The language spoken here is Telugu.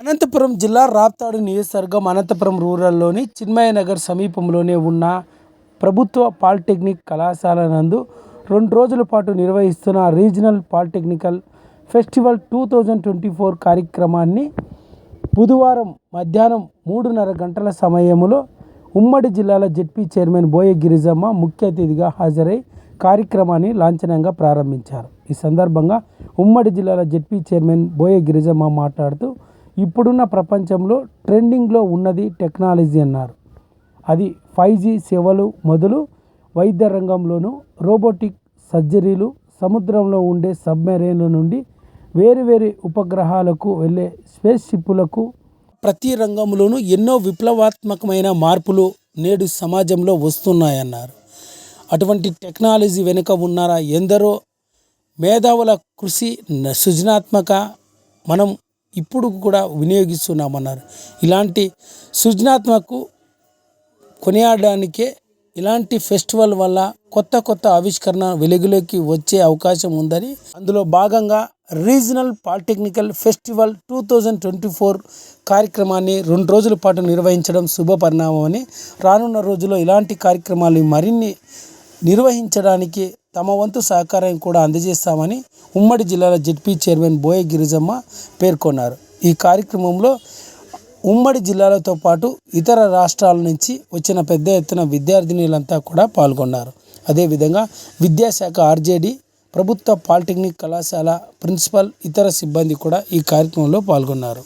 అనంతపురం జిల్లా రాప్తాడు నియోజకవర్గం అనంతపురం రూరల్లోని చిన్మయ నగర్ సమీపంలోనే ఉన్న ప్రభుత్వ పాలిటెక్నిక్ కళాశాల నందు రెండు రోజుల పాటు నిర్వహిస్తున్న regional polytechnical festival two thousand twenty four కార్యక్రమాన్ని బుధవారం మధ్యాహ్నం మూడున్నర గంటల సమయంలో ఉమ్మడి జిల్లాల జెడ్పీ చైర్మన్ బోయ గిరిజమ్మ ముఖ్య అతిథిగా హాజరై కార్యక్రమాన్ని లాంఛనంగా ప్రారంభించారు. ఈ సందర్భంగా ఉమ్మడి జిల్లాల జెడ్పీ చైర్మన్ బోయ గిరిజమ్మ మాట్లాడుతూ ఇప్పుడున్న ప్రపంచంలో ట్రెండింగ్లో ఉన్నది టెక్నాలజీ అన్నారు. అది ఫైవ్ జీ సేవలు మొదలు వైద్య రంగంలోనూ రోబోటిక్ సర్జరీలు సముద్రంలో ఉండే సబ్మెరైన్ల నుండి వేరు వేరు ఉపగ్రహాలకు వెళ్ళే స్పేస్ షిప్పులకు ప్రతి రంగంలోనూ ఎన్నో విప్లవాత్మకమైన మార్పులు నేడు సమాజంలో వస్తున్నాయన్నారు. అటువంటి టెక్నాలజీ వెనుక ఉన్నారా ఎందరో మేధావుల కృషి సృజనాత్మక మనం ఇప్పుడు కూడా వినియోగిస్తున్నామన్నారు. ఇలాంటి సృజనాత్మకు కొనియాడడానికే ఇలాంటి ఫెస్టివల్ వల్ల కొత్త కొత్త ఆవిష్కరణ వెలుగులోకి వచ్చే అవకాశం ఉందని అందులో భాగంగా regional polytechnical festival two thousand twenty four కార్యక్రమాన్ని రెండు రోజుల పాటు నిర్వహించడం శుభ పరిణామం అని రానున్న రోజుల్లో ఇలాంటి కార్యక్రమాలు మరిన్ని నిర్వహించడానికి తమ వంతు సహకారం కూడా అందజేస్తామని ఉమ్మడి జిల్లాల జెడ్పీ చైర్మన్ బోయ గిరిజమ్మ పేర్కొన్నారు. ఈ కార్యక్రమంలో ఉమ్మడి జిల్లాలతో పాటు ఇతర రాష్ట్రాల నుంచి వచ్చిన పెద్ద ఎత్తున విద్యార్థినులంతా కూడా పాల్గొన్నారు. అదేవిధంగా విద్యాశాఖ ఆర్జేడి ప్రభుత్వ పాలిటెక్నిక్ కళాశాల ప్రిన్సిపల్ ఇతర సిబ్బంది కూడా ఈ కార్యక్రమంలో పాల్గొన్నారు.